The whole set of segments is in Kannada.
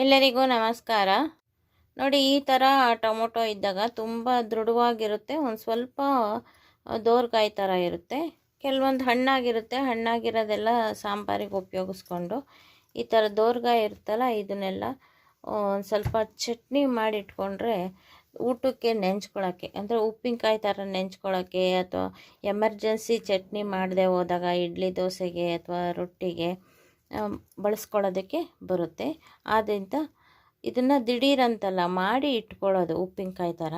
ಎಲ್ಲರಿಗೂ ನಮಸ್ಕಾರ. ನೋಡಿ, ಈ ಥರ ಟೊಮೊಟೊ ಇದ್ದಾಗ ತುಂಬ ದೃಢವಾಗಿರುತ್ತೆ, ಒಂದು ಸ್ವಲ್ಪ ದೋರ್ಗಾಯಿ ಥರ ಇರುತ್ತೆ. ಕೆಲವೊಂದು ಹಣ್ಣಾಗಿರುತ್ತೆ, ಹಣ್ಣಾಗಿರೋದೆಲ್ಲ ಸಾಂಬಾರಿಗೆ ಉಪಯೋಗಿಸ್ಕೊಂಡು ಈ ಥರ ದೋರ್ಗಾಯಿ ಇರುತ್ತಲ್ಲ, ಇದನ್ನೆಲ್ಲ ಒಂದು ಸ್ವಲ್ಪ ಚಟ್ನಿ ಮಾಡಿಟ್ಕೊಂಡ್ರೆ ಊಟಕ್ಕೆ ನೆಂಚ್ಕೊಳ್ಳೋಕ್ಕೆ ಅಂದರೆ ಉಪ್ಪಿನಕಾಯಿ ಥರ ನೆಂಚ್ಕೊಳ್ಳೋಕ್ಕೆ ಅಥವಾ ಎಮರ್ಜೆನ್ಸಿ ಚಟ್ನಿ ಮಾಡದೆ ಹೋದಾಗ, ಇಡ್ಲಿ ದೋಸೆಗೆ ಅಥವಾ ರೊಟ್ಟಿಗೆ ಬಳಸ್ಕೊಳ್ಳೋದಕ್ಕೆ ಬರುತ್ತೆ. ಆದ್ದರಿಂದ ಇದನ್ನು ದಿಢೀರಂತಲ್ಲ ಮಾಡಿ ಇಟ್ಕೊಳ್ಳೋದು ಉಪ್ಪಿನಕಾಯಿ ಥರ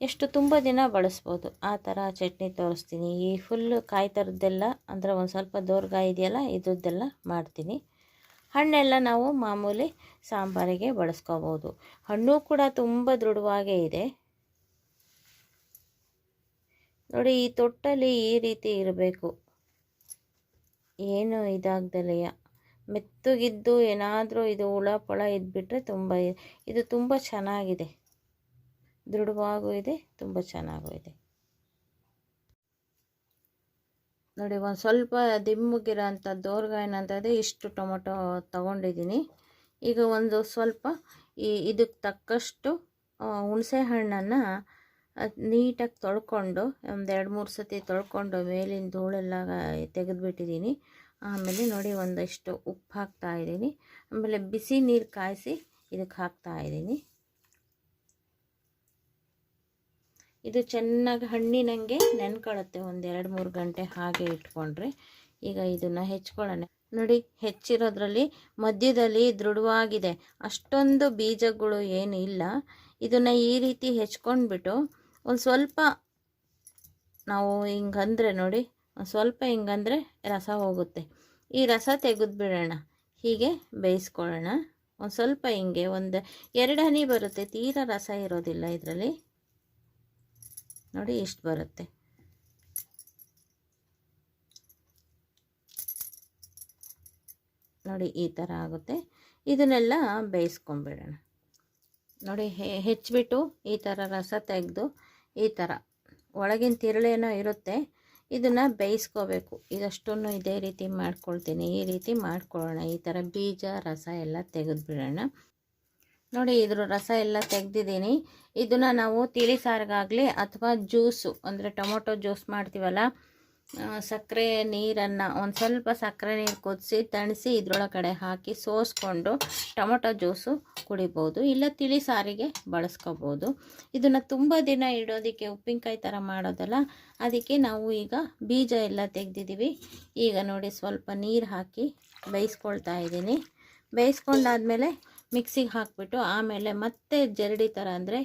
ಎಷ್ಟು ತುಂಬ ದಿನ ಬಳಸ್ಬೋದು. ಆ ಥರ ಚಟ್ನಿ ತೋರಿಸ್ತೀನಿ. ಈ ಫುಲ್ಲು ಕಾಯಿ ಥರದ್ದೆಲ್ಲ ಅಂದರೆ ಒಂದು ಸ್ವಲ್ಪ ದೋರ್ಗಾಯಿ ಇದೆಯಲ್ಲ ಇದ್ರದ್ದೆಲ್ಲ ಮಾಡ್ತೀನಿ. ಹಣ್ಣೆಲ್ಲ ನಾವು ಮಾಮೂಲಿ ಸಾಂಬಾರಿಗೆ ಬಳಸ್ಕೋಬೋದು. ಹಣ್ಣು ಕೂಡ ತುಂಬ ದೃಢವಾಗೇ ಇದೆ. ನೋಡಿ, ಈ ತೊಟ್ಟಲ್ಲಿ ಈ ರೀತಿ ಇರಬೇಕು. ಏನು ಇದಾಗ್ದಲೆಯ ಮೆತ್ತಗಿದ್ದು ಏನಾದರೂ ಇದು ಹುಳ ಪಳ ಇದ್ಬಿಟ್ರೆ ತುಂಬ ಇದು ತುಂಬ ಚೆನ್ನಾಗಿದೆ. ದೃಢವಾಗೂ ಇದೆ, ತುಂಬ ಚೆನ್ನಾಗೂ ಇದೆ. ನೋಡಿ, ಒಂದು ಸ್ವಲ್ಪ ದಿಮ್ಮುಗಿರೋ ಅಂಥ ದೋರ್ಗಾಯಿನಂಥದ್ದೇ ಇಷ್ಟು ಟೊಮೊಟೊ ತಗೊಂಡಿದ್ದೀನಿ. ಈಗ ಒಂದು ಸ್ವಲ್ಪ ಈ ಇದಕ್ಕೆ ತಕ್ಕಷ್ಟು ಹುಣಸೆ ಹಣ್ಣನ್ನು ನೀಟಾಗಿ ತೊಳ್ಕೊಂಡು, ಒಂದು ಎರಡು ಮೂರು ಸತಿ ತೊಳ್ಕೊಂಡು ಮೇಲಿನ ಧೂಳೆಲ್ಲ ತೆಗೆದುಬಿಟ್ಟಿದ್ದೀನಿ. ಆಮೇಲೆ ನೋಡಿ ಒಂದಷ್ಟು ಉಪ್ಪು ಹಾಕ್ತಾ ಇದ್ದೀನಿ. ಆಮೇಲೆ ಬಿಸಿ ನೀರು ಕಾಯಿಸಿ ಇದಕ್ಕೆ ಹಾಕ್ತಾ ಇದ್ದೀನಿ. ಇದು ಚೆನ್ನಾಗಿ ಹಣ್ಣಿನಂಗೆ ನೆನ್ಕೊಳ್ಳುತ್ತೆ. ಒಂದು ಎರಡು ಮೂರು ಗಂಟೆ ಹಾಗೆ ಇಟ್ಕೊಂಡ್ರೆ ಈಗ ಇದನ್ನು ಹೆಚ್ಕೊಳ್ಳೋಣ. ನೋಡಿ ಹೆಚ್ಚಿರೋದ್ರಲ್ಲಿ ಮಧ್ಯದಲ್ಲಿ ದೃಢವಾಗಿದೆ. ಅಷ್ಟೊಂದು ಬೀಜಗಳು ಏನು ಇಲ್ಲ. ಇದನ್ನು ಈ ರೀತಿ ಹೆಚ್ಕೊಂಡ್ಬಿಟ್ಟು ಒಂದು ಸ್ವಲ್ಪ ನಾವು ಹಿಂಗಂದ್ರೆ ನೋಡಿ ಸ್ವಲ್ಪ ಹಿಂಗಂದ್ರೆ ರಸ ಹೋಗುತ್ತೆ. ಈ ರಸ ತೆಗೆದುಬಿಡೋಣ. ಹೀಗೆ ಬೇಯಿಸ್ಕೊಳ್ಳೋಣ. ಒಂದು ಸ್ವಲ್ಪ ಹಿಂಗೆ ಒಂದು ಎರಡು ಹನಿ ಬರುತ್ತೆ. ತೀರಾ ರಸ ಇರೋದಿಲ್ಲ ಇದರಲ್ಲಿ. ನೋಡಿ ಇಷ್ಟು ಬರುತ್ತೆ. ನೋಡಿ ಈ ಥರ ಆಗುತ್ತೆ. ಇದನ್ನೆಲ್ಲ ಬೇಯಿಸ್ಕೊಂಬಿಡೋಣ ನೋಡಿ ಹೆಚ್ಚಿಬಿಟ್ಟು ಈ ಥರ ರಸ ತೆಗೆದು ಈ ಥರ ಒಳಗಿನ ತಿರುಳೇನೋ ಇರುತ್ತೆ. ಇದನ್ನು ಬೇಯಿಸ್ಕೋಬೇಕು. ಇದಷ್ಟನ್ನು ಇದೇ ರೀತಿ ಮಾಡ್ಕೊಳ್ತೀನಿ. ಈ ರೀತಿ ಮಾಡ್ಕೊಳ್ಳೋಣ. ಈ ಥರ ಬೀಜ, ರಸ ಎಲ್ಲ ತೆಗೆದುಬಿಡೋಣ. ನೋಡಿ, ಇದ್ರ ರಸ ಎಲ್ಲ ತೆಗೆದಿದ್ದೀನಿ. ಇದನ್ನು ನಾವು ತಿಳಿ ಸಾರಿಗಾಗಲಿ ಅಥವಾ ಜ್ಯೂಸು, ಅಂದರೆ ಟೊಮೊಟೊ ಜ್ಯೂಸ್ ಮಾಡ್ತೀವಲ್ಲ ಸಕ್ಕರೆ ನೀರನ್ನು ಒಂದು ಸ್ವಲ್ಪ ಸಕ್ಕರೆ ನೀರು ಕುದಿಸಿ, ತಣಿಸಿ ಇದ್ರೊಳಗಡೆ ಹಾಕಿ ಸೋಸ್ಕೊಂಡು ಟೊಮೊಟೊ ಜ್ಯೂಸು ಕುಡಿಬೋದು. ಇಲ್ಲ ತಿಳಿ ಸಾರಿಗೆ ಬಳಸ್ಕೋಬೋದು. ಇದನ್ನು ತುಂಬ ದಿನ ಇಡೋದಕ್ಕೆ ಉಪ್ಪಿನಕಾಯಿ ಥರ ಮಾಡೋದಲ್ಲ, ಅದಕ್ಕೆ ನಾವು ಈಗ ಬೀಜ ಎಲ್ಲ ತೆಗೆದಿದ್ದೀವಿ. ಈಗ ನೋಡಿ ಸ್ವಲ್ಪ ನೀರು ಹಾಕಿ ಬೇಯಿಸ್ಕೊಳ್ತಾ ಇದ್ದೀನಿ. ಬೇಯಿಸ್ಕೊಂಡಾದ್ಮೇಲೆ ಮಿಕ್ಸಿಗೆ ಹಾಕಿಬಿಟ್ಟು ಆಮೇಲೆ ಮತ್ತೆ ಜರಡಿ ಥರ ಅಂದರೆ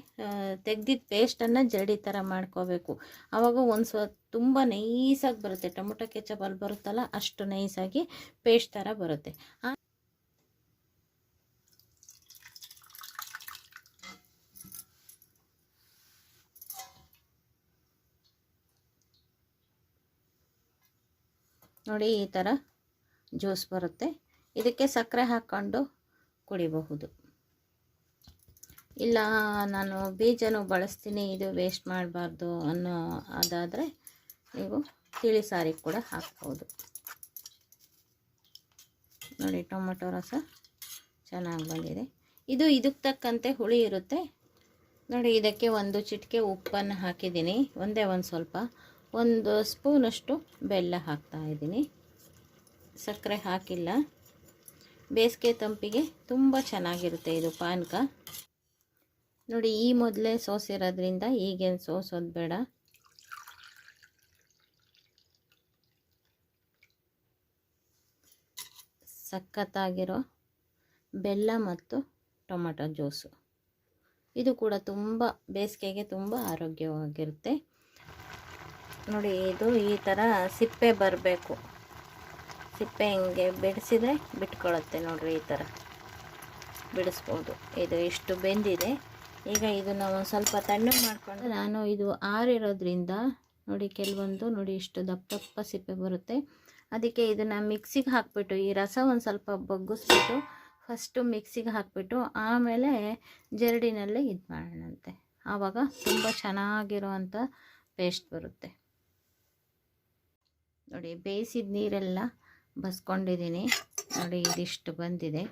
ತೆಗ್ದಿದ್ದ ಪೇಸ್ಟನ್ನು ಜರಡಿ ಥರ ಮಾಡ್ಕೋಬೇಕು. ಆವಾಗ ಒಂದು ಸ್ವ ತುಂಬ ನೈಸಾಗಿ ಬರುತ್ತೆ. ಟೊಮೊಟೊ ಕೆಚಪಲ್ಲಿ ಬರುತ್ತಲ್ಲ, ಅಷ್ಟು ನೈಸಾಗಿ ಪೇಸ್ಟ್ ಥರ ಬರುತ್ತೆ. ನೋಡಿ ಈ ಥರ ಜ್ಯೂಸ್ ಬರುತ್ತೆ. ಇದಕ್ಕೆ ಸಕ್ಕರೆ ಹಾಕ್ಕೊಂಡು ಕುಡಿಬಹುದು. ಇಲ್ಲ, ನಾನು ಬೀಜನೂ ಬಳಸ್ತೀನಿ, ಇದು ವೇಸ್ಟ್ ಮಾಡಬಾರ್ದು ಅನ್ನೋ ಅದಾದರೆ ನೀವು ತಿಳಿ ಸಾರಿಗೆ ಕೂಡ ಹಾಕ್ಬೋದು. ನೋಡಿ, ಟೊಮೊಟೊ ರಸ ಚೆನ್ನಾಗಿ ಬಂದಿದೆ. ಇದು ಇದಕ್ಕೆ ತಕ್ಕಂತೆ ಹುಳಿ ಇರುತ್ತೆ. ನೋಡಿ, ಇದಕ್ಕೆ ಒಂದು ಚಿಟಿಕೆ ಉಪ್ಪನ್ನು ಹಾಕಿದ್ದೀನಿ. ಒಂದೇ ಒಂದು ಸ್ವಲ್ಪ. ಒಂದು ಸ್ಪೂನಷ್ಟು ಬೆಲ್ಲ ಹಾಕ್ತಾ ಇದ್ದೀನಿ. ಸಕ್ಕರೆ ಹಾಕಿಲ್ಲ. ಬೇಸಿಗೆ ತಂಪಿಗೆ ತುಂಬ ಚೆನ್ನಾಗಿರುತ್ತೆ ಇದು ಪಾನಕ. ನೋಡಿ, ಈ ಮೊದಲೇ ಸೋಸಿರೋದ್ರಿಂದ ಈಗೇನು ಸೋಸೋದು ಬೇಡ. ಸಖತ್ತಾಗಿರೋ ಬೆಲ್ಲ ಮತ್ತು ಟೊಮೆಟೊ ಜ್ಯೂಸು. ಇದು ಕೂಡ ತುಂಬ ಬೇಸಿಗೆಗೆ ತುಂಬ ಆರೋಗ್ಯವಾಗಿರುತ್ತೆ. ನೋಡಿ, ಇದು ಈ ಥರ ಸಿಪ್ಪೆ ಬರಬೇಕು. ಸಿಪ್ಪೆ ಹಿಂಗೆ ಬಿಡಿಸಿದ್ರೆ ಬಿಟ್ಕೊಳ್ಳುತ್ತೆ ನೋಡಿರಿ ಈ ಥರ. ಬಿಡಿಸ್ಬೋದು. ಇದು ಇಷ್ಟು ಬೆಂದಿದೆ. ಈಗ ಇದನ್ನು ಒಂದು ಸ್ವಲ್ಪ ತಣ್ಣಗೆ ಮಾಡಿಕೊಂಡು ನಾನು ಇದು ಆರಿರೋದ್ರಿಂದ ನೋಡಿ ಕೆಲವೊಂದು ನೋಡಿ ಇಷ್ಟು ದಪ್ಪ ದಪ್ಪ ಸಿಪ್ಪೆ ಬರುತ್ತೆ. ಅದಕ್ಕೆ ಇದನ್ನು ಮಿಕ್ಸಿಗೆ ಹಾಕ್ಬಿಟ್ಟು ಈ ರಸ ಒಂದು ಸ್ವಲ್ಪ ಬಗ್ಗಿಸ್ಬಿಟ್ಟು ಫಸ್ಟು ಮಿಕ್ಸಿಗೆ ಹಾಕ್ಬಿಟ್ಟು ಆಮೇಲೆ ಜರಡಿನಲ್ಲೇ ಇದು ಮಾಡೋಣಂತೆ. ಆವಾಗ ತುಂಬ ಚೆನ್ನಾಗಿರುವಂಥ ಪೇಸ್ಟ್ ಬರುತ್ತೆ. ನೋಡಿ ಬೇಯಿಸಿದ ನೀರೆಲ್ಲ ಬಸ್ಕೊಂಡಿದ್ದೀನಿ. ನೋಡಿ, ಇದಿಷ್ಟು ಬಂದಿದೆ.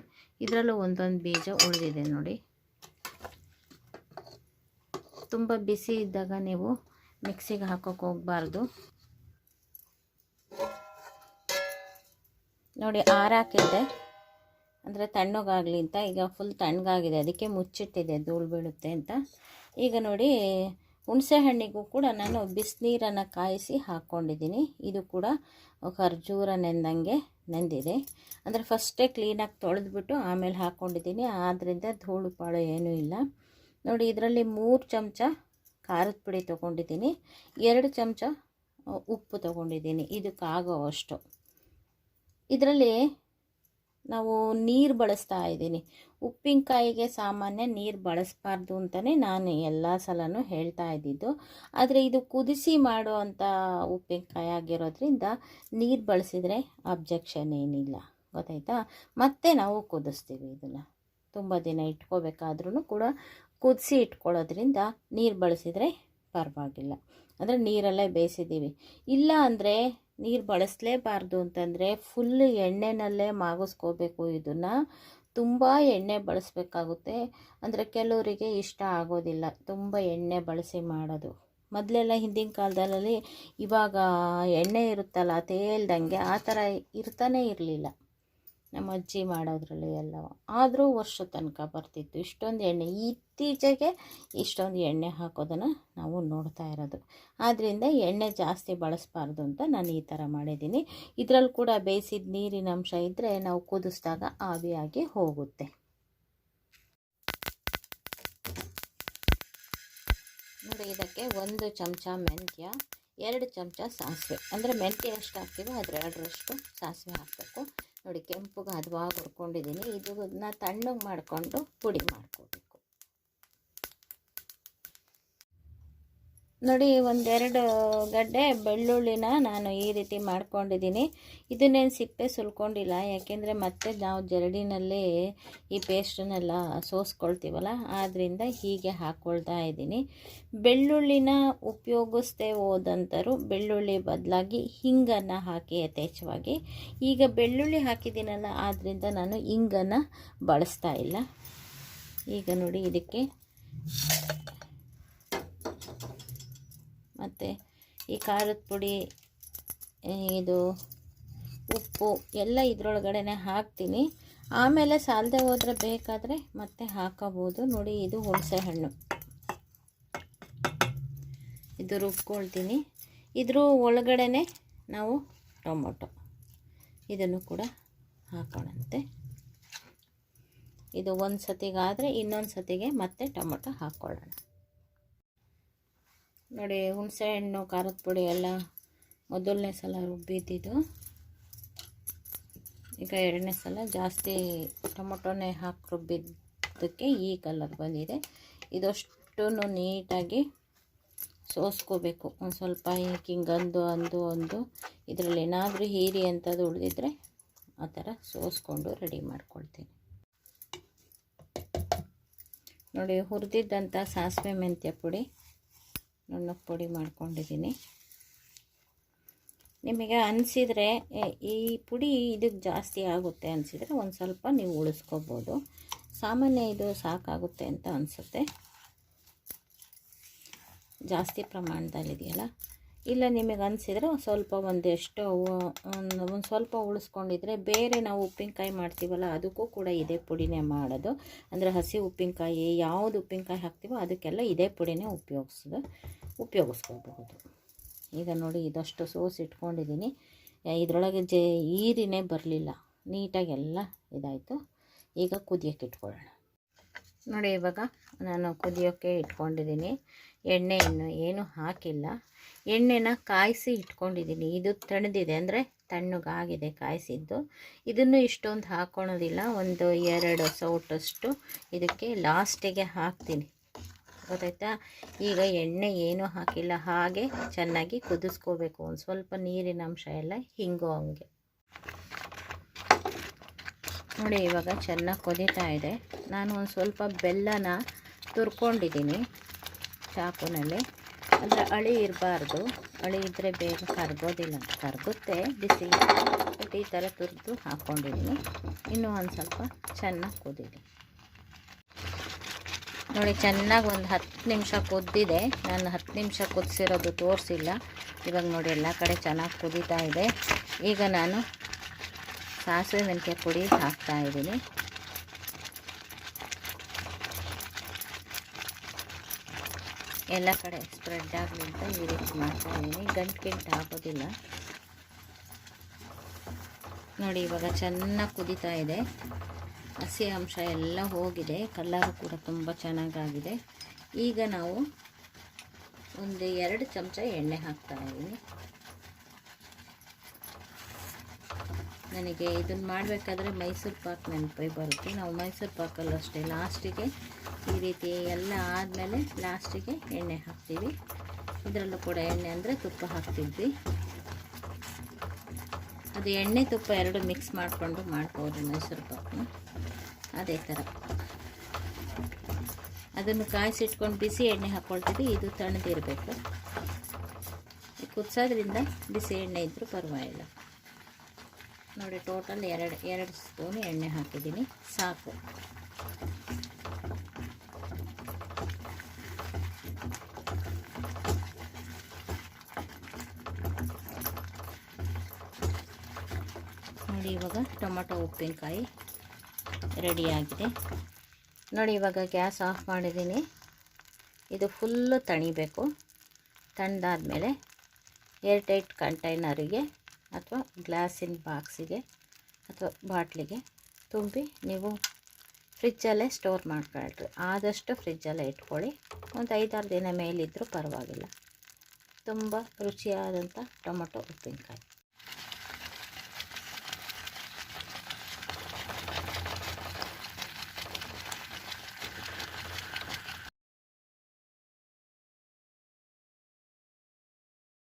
ಇದರಲ್ಲೂ ಒಂದೊಂದು ಬೀಜ ಉಳಿದಿದೆ ನೋಡಿ. ತುಂಬ ಬಿಸಿ ಇದ್ದಾಗ ನೀವು ಮಿಕ್ಸಿಗೆ ಹಾಕೋಕೆ ಹೋಗಬಾರ್ದು. ನೋಡಿ, ಆರಾಕಿದೆ. ಅಂದರೆ ತಣ್ಣಗಾಗಲಿ ಅಂತ, ಈಗ ಫುಲ್ ತಣ್ಣಗಾಗಿದೆ. ಅದಕ್ಕೆ ಮುಚ್ಚಿಟ್ಟಿದೆ, ಧೂಳು ಬೀಳುತ್ತೆ ಅಂತ. ಈಗ ನೋಡಿ ಹುಣಸೆ ಹಣ್ಣಿಗೂ ಕೂಡ ನಾನು ಬಿಸಿನೀರನ್ನು ಕಾಯಿಸಿ ಹಾಕ್ಕೊಂಡಿದ್ದೀನಿ. ಇದು ಕೂಡ ಖರ್ಜೂರ ನೆಂದಂಗೆ ನೆಂದಿದೆ. ಅಂದರೆ ಫಸ್ಟೇ ಕ್ಲೀನಾಗಿ ತೊಳೆದ್ಬಿಟ್ಟು ಆಮೇಲೆ ಹಾಕ್ಕೊಂಡಿದ್ದೀನಿ. ಆದ್ದರಿಂದ ಧೂಳು ಪಾಳು ಏನೂ ಇಲ್ಲ. ನೋಡಿ, ಇದರಲ್ಲಿ ಮೂರು ಚಮಚ ಖಾರದ ಪುಡಿ ತೊಗೊಂಡಿದ್ದೀನಿ. ಎರಡು ಚಮಚ ಉಪ್ಪು ತೊಗೊಂಡಿದ್ದೀನಿ. ಇದಕ್ಕಾಗೋವಷ್ಟು ಇದರಲ್ಲಿ ನಾವು ನೀರು ಬಳಸ್ತಾ ಇದ್ದೀನಿ. ಉಪ್ಪಿನಕಾಯಿಗೆ ಸಾಮಾನ್ಯ ನೀರು ಬಳಸಬಾರ್ದು ಅಂತಲೇ ನಾನು ಎಲ್ಲ ಸಲನೂ ಹೇಳ್ತಾ ಇದ್ದಿದ್ದು. ಆದರೆ ಇದು ಕುದಿಸಿ ಮಾಡುವಂಥ ಉಪ್ಪಿನಕಾಯಿ ಆಗಿರೋದ್ರಿಂದ ನೀರು ಬಳಸಿದರೆ ಅಬ್ಜೆಕ್ಷನ್ ಏನಿಲ್ಲ. ಗೊತ್ತಾಯ್ತಾ? ಮತ್ತೆ ನಾವು ಕುದಿಸ್ತೀವಿ ಇದನ್ನು. ತುಂಬ ದಿನ ಇಟ್ಕೋಬೇಕಾದ್ರೂ ಕೂಡ ಕುದಿಸಿ ಇಟ್ಕೊಳ್ಳೋದ್ರಿಂದ ನೀರು ಬಳಸಿದರೆ ಪರವಾಗಿಲ್ಲ. ಅಂದರೆ ನೀರಲ್ಲೇ ಬೇಯಿಸಿದ್ದೀವಿ. ಇಲ್ಲ ಅಂದರೆ ನೀರು ಬಳಸಲೇಬಾರ್ದು ಅಂತಂದರೆ ಫುಲ್ ಎಣ್ಣೆನಲ್ಲೇ ಮಾಗಿಸ್ಕೋಬೇಕು ಇದನ್ನು. ತುಂಬ ಎಣ್ಣೆ ಬಳಸಬೇಕಾಗುತ್ತೆ. ಅಂದರೆ ಕೆಲವರಿಗೆ ಇಷ್ಟ ಆಗೋದಿಲ್ಲ. ತುಂಬ ಎಣ್ಣೆ ಬಳಸಿ ಮಾಡೋದು. ಮೊದಲೆಲ್ಲ ಹಿಂದಿನ ಕಾಲದಲ್ಲಿ ಇವಾಗ ಎಣ್ಣೆ ಇರುತ್ತಲ್ಲ ತೇಲ್ದಂಗೆ ಆ ಥರ ಇರ್ತಾನೆ ಇರಲಿಲ್ಲ. ನಮ್ಮ ಅಜ್ಜಿ ಮಾಡೋದ್ರಲ್ಲಿ ಎಲ್ಲ ಆದರೂ ವರ್ಷ ತನಕ ಬರ್ತಿತ್ತು. ಇಷ್ಟೊಂದು ಎಣ್ಣೆ, ಇತ್ತೀಚೆಗೆ ಇಷ್ಟೊಂದು ಎಣ್ಣೆ ಹಾಕೋದನ್ನು ನಾವು ನೋಡ್ತಾ ಇರೋದು. ಆದ್ದರಿಂದ ಎಣ್ಣೆ ಜಾಸ್ತಿ ಬಳಸಬಾರ್ದು ಅಂತ ನಾನು ಈ ಥರ ಮಾಡಿದ್ದೀನಿ. ಇದರಲ್ಲಿ ಕೂಡ ಬೇಯಿಸಿದ ನೀರಿನ ಅಂಶ ಇದ್ದರೆ ನಾವು ಕುದಿಸಿದಾಗ ಆವಿಯಾಗಿ ಹೋಗುತ್ತೆ. ನೋಡಿ, ಇದಕ್ಕೆ ಒಂದು ಚಮಚ ಮೆಂತ್ಯ, ಎರಡು ಚಮಚ ಸಾಸಿವೆ. ಅಂದರೆ ಮೆಂತ್ಯ ಎಷ್ಟು ಹಾಕ್ತೀವೋ ಅದರ ಎರಡರಷ್ಟು ಸಾಸಿವೆ ಹಾಕಬೇಕು. ನೋಡಿ ಕೆಂಪುಗೆ ಹದವಾಗಿ ಹುರ್ಕೊಂಡಿದ್ದೀನಿ. ಇದನ್ನ ತಣ್ಣಗೆ ಮಾಡಿಕೊಂಡು ಪುಡಿ ಮಾಡ್ಕೋಬೇಕು ನೋಡಿ, ಒಂದೆರಡು ಗಡ್ಡೆ ಬೆಳ್ಳುಳ್ಳಿನ ನಾನು ಈ ರೀತಿ ಮಾಡ್ಕೊಂಡಿದ್ದೀನಿ. ಇದನ್ನೇನು ಸಿಪ್ಪೆ ಸುಲ್ಕೊಂಡಿಲ್ಲ, ಯಾಕೆಂದರೆ ಮತ್ತೆ ನಾವು ಜರಡಿನಲ್ಲಿ ಈ ಪೇಸ್ಟನ್ನೆಲ್ಲ ಸೋಸ್ಕೊಳ್ತೀವಲ್ಲ ಆದ್ದರಿಂದ ಹೀಗೆ ಹಾಕ್ಕೊಳ್ತಾ ಇದ್ದೀನಿ. ಬೆಳ್ಳುಳ್ಳಿನ ಉಪಯೋಗಿಸ್ತೇ ಹೋದಂಥರು ಬೆಳ್ಳುಳ್ಳಿ ಬದಲಾಗಿ ಹಿಂಗನ್ನು ಹಾಕಿ ಯಥೇಚ್ಛವಾಗಿ. ಈಗ ಬೆಳ್ಳುಳ್ಳಿ ಹಾಕಿದ್ದೀನಲ್ಲ ಆದ್ದರಿಂದ ನಾನು ಹಿಂಗನ್ನು ಬಳಸ್ತಾ ಇಲ್ಲ. ಈಗ ನೋಡಿ, ಇದಕ್ಕೆ ಮತ್ತು ಈ ಖಾರದ ಪುಡಿ ಇದು ಉಪ್ಪು ಎಲ್ಲ ಇದರೊಳಗಡೆ ಹಾಕ್ತೀನಿ. ಆಮೇಲೆ ಸಾಲದೆ ಹೋದರೆ ಬೇಕಾದರೆ ಮತ್ತೆ ಹಾಕೋಬೋದು ನೋಡಿ, ಇದು ಹುಣಸೆ ಹಣ್ಣು. ಇದು ರುಬ್ಕೊಳ್ತೀನಿ. ಇದ್ರ ಒಳಗಡೆ ನಾವು ಟೊಮೊಟೊ. ಇದನ್ನು ಕೂಡ ಹಾಕೋಣಂತೆ. ಇದು ಒಂದು ಸತಿಗಾದರೆ ಇನ್ನೊಂದು ಸತಿಗೆ ಮತ್ತೆ ಟೊಮೊಟೊ ಹಾಕ್ಕೊಳ್ಳೋಣ. ನೋಡಿ, ಹುಣಸೆ ಹಣ್ಣು, ಖಾರದ ಪುಡಿ ಎಲ್ಲ ಮೊದಲನೇ ಸಲ ರುಬ್ಬಿದ್ದಿದ್ದು. ಈಗ ಎರಡನೇ ಸಲ ಜಾಸ್ತಿ ಟೊಮೊಟೊನೇ ಹಾಕಿ ರುಬ್ಬಿದ್ದಕ್ಕೆ ಈ ಕಲರ್ ಬಂದಿದೆ. ಇದಷ್ಟು ನೀಟಾಗಿ ಸೋಸ್ಕೋಬೇಕು. ಒಂದು ಸ್ವಲ್ಪ ಹಿಂಗಂದು ಅಂದು ಅಂದು ಇದರಲ್ಲಿ ಏನಾದರೂ ಹೀರಿ ಅಂಥದ್ದು ಉಳಿದಿದ್ರೆ ಆ ಥರ ಸೋಸ್ಕೊಂಡು ರೆಡಿ ಮಾಡ್ಕೊಳ್ತೀನಿ. ನೋಡಿ, ಹುರಿದಿದ್ದಂಥ ಸಾಸಿವೆ ಮೆಂತ್ಯ ಪುಡಿ ನುಣ್ಣಗೆ ಪುಡಿ ಮಾಡ್ಕೊಂಡಿದ್ದೀನಿ. ನಿಮಗೆ ಅನಿಸಿದರೆ ಈ ಪುಡಿ ಇದಕ್ಕೆ ಜಾಸ್ತಿ ಆಗುತ್ತೆ ಅನಿಸಿದರೆ ಒಂದು ಸ್ವಲ್ಪ ನೀವು ಉಳಿಸ್ಕೋಬೋದು. ಸಾಮಾನ್ಯ ಇದು ಸಾಕಾಗುತ್ತೆ ಅಂತ ಅನಿಸುತ್ತೆ. ಜಾಸ್ತಿ ಪ್ರಮಾಣದಲ್ಲಿದೆಯಲ್ಲ? ಇಲ್ಲ ನಿಮಗೆ ಅನಿಸಿದರೆ ಸ್ವಲ್ಪ ಒಂದೆಷ್ಟು ಒಂದು ಒಂದು ಸ್ವಲ್ಪ ಉಳಿಸ್ಕೊಂಡಿದ್ರೆ ಬೇರೆ ನಾವು ಉಪ್ಪಿನಕಾಯಿ ಮಾಡ್ತೀವಲ್ಲ ಅದಕ್ಕೂ ಕೂಡ ಇದೇ ಪುಡಿನೇ ಮಾಡೋದು. ಅಂದರೆ ಹಸಿ ಉಪ್ಪಿನಕಾಯಿ ಯಾವುದು ಉಪ್ಪಿನಕಾಯಿ ಹಾಕ್ತೀವೋ ಅದಕ್ಕೆಲ್ಲ ಇದೇ ಪುಡಿನೇ ಉಪಯೋಗಿಸೋದು ಉಪಯೋಗಿಸ್ಕೋಬಹುದು ಈಗ ನೋಡಿ ಇದಷ್ಟು ಸೋಸ್ ಇಟ್ಕೊಂಡಿದ್ದೀನಿ. ಇದರೊಳಗೆ ಜೆ, ಈರಿನೇ ಬರಲಿಲ್ಲ. ನೀಟಾಗಿ ಎಲ್ಲ ಇದಾಯಿತು. ಈಗ ಕುದಿಯೋಕ್ಕೆ ಇಟ್ಕೊಳ್ಳೋಣ. ನೋಡಿ ಇವಾಗ ನಾನು ಕುದಿಯೋಕ್ಕೆ ಇಟ್ಕೊಂಡಿದ್ದೀನಿ. ಎಣ್ಣೆ ಇನ್ನು ಏನೂ ಹಾಕಿಲ್ಲ. ಎಣ್ಣೆನ ಕಾಯಿಸಿ ಇಟ್ಕೊಂಡಿದ್ದೀನಿ. ಇದು ತಣ್ಣದಿದೆ ಅಂದರೆ ತಣ್ಣಗಾಗಿದೆ ಕಾಯಿಸಿದ್ದು. ಇದನ್ನು ಇಷ್ಟೊಂದು ಹಾಕ್ಕೊಳೋದಿಲ್ಲ ಒಂದು ಎರಡು ಸೌಟಷ್ಟು ಇದಕ್ಕೆ ಲಾಸ್ಟಿಗೆ ಹಾಕ್ತೀನಿ. ಗೊತ್ತಾಯ್ತಾ? ಈಗ ಎಣ್ಣೆ ಏನೂ ಹಾಕಿಲ್ಲ. ಹಾಗೆ ಚೆನ್ನಾಗಿ ಕುದಿಸ್ಕೋಬೇಕು. ಒಂದು ಸ್ವಲ್ಪ ನೀರಿನ ಅಂಶ ಎಲ್ಲ ಹಿಂಗೋ ಹಂಗೆ. ನೋಡಿ, ಇವಾಗ ಚೆನ್ನಾಗಿ ಕುದೀತಾ ಇದೆ. ನಾನು ಒಂದು ಸ್ವಲ್ಪ ಬೆಲ್ಲನ ತುರ್ಕೊಂಡಿದ್ದೀನಿ ಚಾಕುನಲ್ಲಿ. ಅಂದರೆ ಅಳಿ ಇರಬಾರ್ದು. ಅಳಿ ಇದ್ದರೆ ಬೇಗ ಕರ್ಗೋದಿಲ್ಲ ಕರ್ಗುತ್ತೆ. ಬಿಸಿ ಬಟ್ ಈ ಥರ ತುರಿದು ಹಾಕ್ಕೊಂಡಿದ್ದೀನಿ ಇನ್ನೂ ಒಂದು ಸ್ವಲ್ಪ ಚೆನ್ನಾಗಿ ಕುದಿದೆ ನೋಡಿ, ಚೆನ್ನಾಗಿ ಒಂದು ಹತ್ತು ನಿಮಿಷ ಕುದ್ದಿದೆ. ನಾನು ಹತ್ತು ನಿಮಿಷ ಕುದಿಸಿರೋದು ತೋರಿಸಿಲ್ಲ. ಇವಾಗ ನೋಡಿ, ಎಲ್ಲ ಕಡೆ ಚೆನ್ನಾಗಿ ಕುದೀತಾ ಇದೆ. ಈಗ ನಾನು ಸಾಸಿವೆ ಮೆಂತ್ಯ ಪುಡಿ ಹಾಕ್ತಾ ಇದ್ದೀನಿ. ಎಲ್ಲ ಕಡೆ ಸ್ಪ್ರೆಡ್ ಆಗಲಿ ಅಂತ ಈ ರೀತಿ ಮಾಡ್ತಾ ಇದ್ದೀನಿ. ಗಂಟು ಗಂಟು ಆಗೋದಿಲ್ಲ. ನೋಡಿ, ಇವಾಗ ಚೆನ್ನಾಗಿ ಕುದೀತಾ ಇದೆ. ಹಸಿ ಅಂಶ ಎಲ್ಲ ಹೋಗಿದೆ. ಕಲ್ಲರು ಕೂಡ ತುಂಬ ಚೆನ್ನಾಗಾಗಿದೆ. ಈಗ ನಾವು ಒಂದು ಎರಡು ಚಮಚ ಎಣ್ಣೆ ಹಾಕ್ತಾ ಇದ್ದೀನಿ. ನನಗೆ ಇದನ್ನು ಮಾಡಬೇಕಾದ್ರೆ ಮೈಸೂರು ಪಾಕ್ ನೆನಪೈ ಬರುತ್ತೆ. ನಾವು ಮೈಸೂರು ಪಾಕಲ್ಲೂ ಅಷ್ಟೇ. ಲಾಸ್ಟಿಗೆ ಈ ರೀತಿ ಎಲ್ಲ ಆದಮೇಲೆ ಲಾಸ್ಟಿಗೆ ಎಣ್ಣೆ ಹಾಕ್ತೀವಿ. ಇದರಲ್ಲೂ ಕೂಡ ಎಣ್ಣೆ ಅಂದರೆ ತುಪ್ಪ ಹಾಕ್ತಿದ್ವಿ. ಅದು ಎಣ್ಣೆ ತುಪ್ಪ ಎರಡು ಮಿಕ್ಸ್ ಮಾಡಿಕೊಂಡು ಮಾಡ್ಬೋದು ಮೈಸೂರು ಪಾಕ್ನ. ಅದೇ ಥರ. ಅದನ್ನು ಕಾಯಿಸಿಟ್ಕೊಂಡು ಬಿಸಿ ಎಣ್ಣೆ ಹಾಕ್ಕೊಳ್ತೀವಿ ಇದು ತಣ್ಣದಿರಬೇಕು. ಕುದಿಸೋದ್ರಿಂದ ಬಿಸಿ ಎಣ್ಣೆ ಇದ್ದರೂ ಪರವಾಗಿಲ್ಲ. ನೋಡಿ ಟೋಟಲ್ ಎರಡು ಎರಡು ಸ್ಪೂನ್ ಎಣ್ಣೆ ಹಾಕಿದ್ದೀನಿ. ಸಾಕು. ನೋಡಿ, ಇವಾಗ ಟೊಮೊಟೊ ಉಪ್ಪಿನಕಾಯಿ ರೆಡಿಯಾಗಿದೆ ನೋಡಿ, ಇವಾಗ ಗ್ಯಾಸ್ ಆಫ್ ಮಾಡಿದ್ದೀನಿ. ಇದು ಫುಲ್ಲು ತಣಿಬೇಕು. ತಣ್ಣದಾದ್ಮೇಲೆ ಏರ್ ಟೈಟ್ ಕಂಟೈನರಿಗೆ ಅಥವಾ ಗ್ಲಾಸಿನ ಬಾಕ್ಸಿಗೆ ಅಥವಾ ಬಾಟ್ಲಿಗೆ ತುಂಬಿ ನೀವು ಫ್ರಿಜ್ಜಲ್ಲೇ ಸ್ಟೋರ್ ಮಾಡ್ಕೊಳ್ರಿ. ಆದಷ್ಟು ಫ್ರಿಜ್ಜಲ್ಲೇ ಇಟ್ಕೊಳ್ಳಿ. ಒಂದು ಐದಾರು ದಿನ ಮೇಲಿದ್ದರೂ ಪರವಾಗಿಲ್ಲ. ತುಂಬ ರುಚಿಯಾದಂಥ ಟೊಮೊಟೊ ಉಪ್ಪಿನಕಾಯಿ.